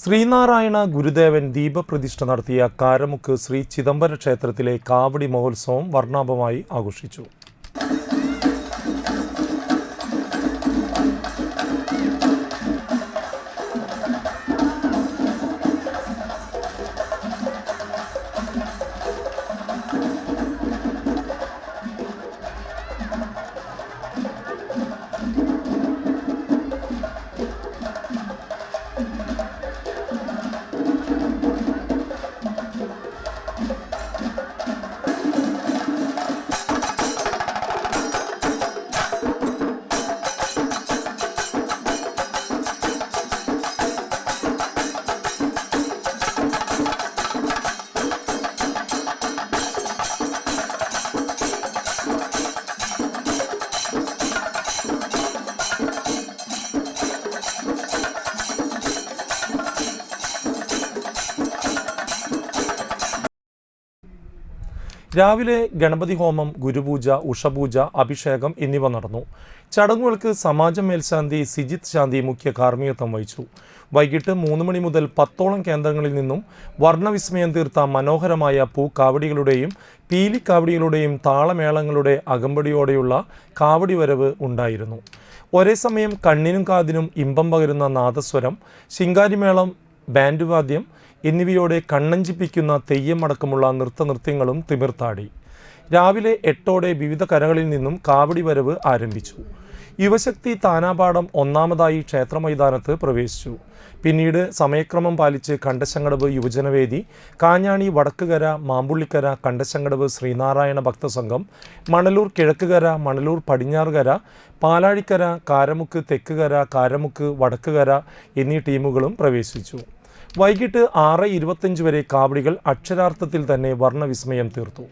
ശ്രീനാരായണ ഗുരുദേവൻ ദീപപ്രതിഷ്ഠ നടത്തിയ കാരമുക്ക് ശ്രീ ചിദംബര ക്ഷേത്രത്തിലെ കാവടി മഹോത്സവം വർണാഭമായി ആഘോഷിച്ചു. രാവിലെ ഗണപതി ഹോമം ഗുരുപൂജ ഉഷപൂജ അഭിഷേകം എന്നിവ നടന്നു. ചടങ്ങുകൾക്ക് സമാജം മേൽശാന്തി സിജിത് ശാന്തി മുഖ്യ കാർമ്മികത്വം വഹിച്ചു. വൈകിട്ട് മൂന്ന് മണി മുതൽ പത്തോളം കേന്ദ്രങ്ങളിൽ നിന്നും വർണവിസ്മയം തീർത്ത മനോഹരമായ പൂക്കാവടികളുടെയും പീലിക്കാവടികളുടെയും താളമേളങ്ങളുടെ അകമ്പടിയോടെയുള്ള കാവടി വരവ് ഉണ്ടായിരുന്നു. ഒരേ സമയം കണ്ണിനും കാതിനും ഇമ്പം പകരുന്ന നാദസ്വരം ശിങ്കാരിമേളം ബാൻഡ് വാദ്യം എന്നിവയോടെ കണ്ണഞ്ചിപ്പിക്കുന്ന തെയ്യമടക്കമുള്ള നൃത്തനൃത്യങ്ങളും തിമിർത്താടി. രാവിലെ എട്ടോടെ വിവിധ കരകളിൽ നിന്നും കാവടി വരവ് ആരംഭിച്ചു. യുവശക്തി താനാപാഠം ഒന്നാമതായി ക്ഷേത്ര മൈതാനത്ത് പ്രവേശിച്ചു. പിന്നീട് സമയക്രമം പാലിച്ച് കണ്ടശങ്കടവ് യുവജനവേദി കാഞ്ഞാണി വടക്കുകര മാമ്പുള്ളിക്കര കണ്ടശങ്കടവ് ശ്രീനാരായണ ഭക്തസംഘം മണലൂർ കിഴക്കുകര മണലൂർ പടിഞ്ഞാറുകര പാലാഴിക്കര കാരമുക്ക് തെക്കുകര കാരമുക്ക് വടക്കുകര എന്നീ ടീമുകളും പ്രവേശിച്ചു. വൈകിട്ട് ആറ് ഇരുപത്തഞ്ച് വരെ കാവടികൾ അക്ഷരാർത്ഥത്തിൽ തന്നെ വർണവിസ്മയം തീർത്തു.